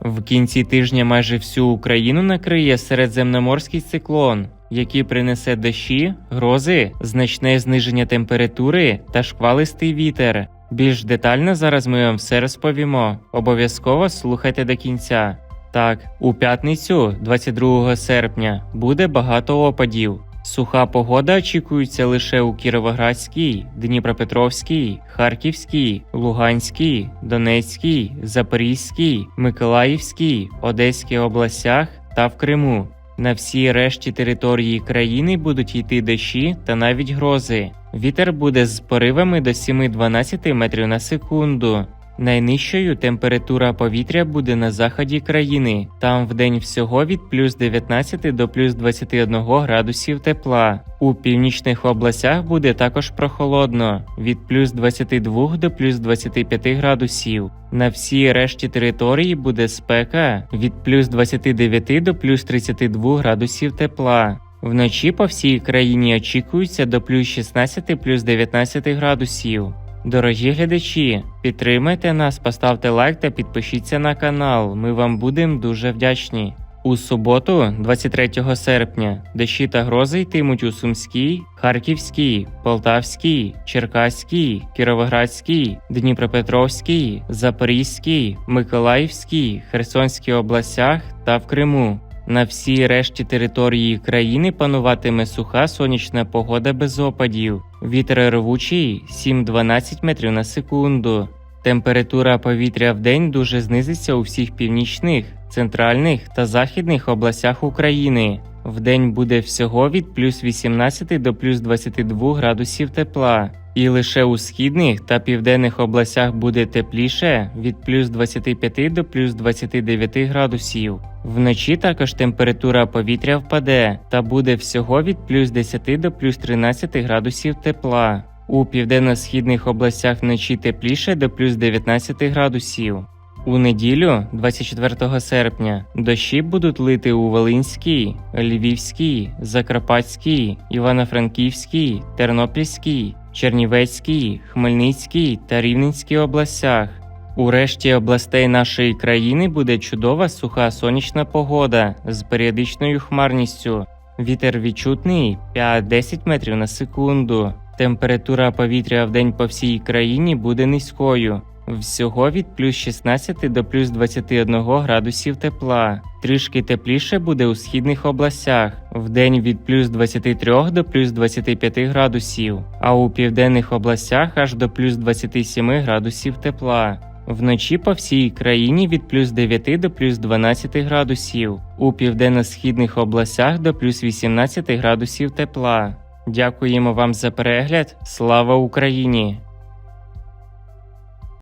В кінці тижня майже всю Україну накриє середземноморський циклон, який принесе дощі, грози, значне зниження температури та шквалистий вітер. Більш детально зараз ми вам все розповімо. Обов'язково слухайте до кінця. Так, у п'ятницю, 22 серпня, буде багато опадів. Суха погода очікується лише у Кіровоградській, Дніпропетровській, Харківській, Луганській, Донецькій, Запорізькій, Миколаївській, Одеській областях та в Криму. На всій решті території країни будуть йти дощі та навіть грози. Вітер буде з поривами до 7-12 метрів на секунду. Найнижчою температура повітря буде на заході країни. Там вдень всього від плюс 19 до плюс 21 градусів тепла. У північних областях буде також прохолодно від плюс 22 до плюс 25 градусів. На всій решті території буде спека від плюс 29 до плюс 32 градусів тепла. Вночі по всій країні очікується до плюс 16 плюс 19 градусів. Дорогі глядачі, підтримайте нас, поставте лайк та підпишіться на канал. Ми вам будемо дуже вдячні. У суботу, 23 серпня, дощі та грози йтимуть у Сумській, Харківській, Полтавській, Черкаській, Кіровоградській, Дніпропетровській, Запорізькій, Миколаївській, Херсонській областях та в Криму. На всій решті території країни пануватиме суха сонячна погода без опадів. Вітер рвучий 7-12 метрів на секунду. Температура повітря в день дуже знизиться у всіх північних, центральних та західних областях України. Вдень буде всього від плюс 18 до плюс 22 градусів тепла. І лише у східних та південних областях буде тепліше від плюс 25 до плюс 29 градусів. Вночі також температура повітря впаде та буде всього від плюс 10 до плюс 13 градусів тепла. У південно-східних областях вночі тепліше до плюс 19 градусів. У неділю, 24 серпня, дощі будуть лити у Волинській, Львівській, Закарпатській, Івано-Франківській, Тернопільській, Чернівецькій, Хмельницькій та Рівненській областях. У решті областей нашої країни буде чудова суха сонячна погода з періодичною хмарністю. Вітер відчутний 5-10 метрів на секунду. Температура повітря в день по всій країні буде низькою. Всього від плюс 16 до плюс 21 градусів тепла. Трішки тепліше буде у східних областях, вдень від плюс 23 до плюс 25 градусів, а у південних областях аж до плюс 27 градусів тепла. Вночі по всій країні від плюс 9 до плюс 12 градусів, у південно-східних областях до плюс 18 градусів тепла. Дякуємо вам за перегляд. Слава Україні!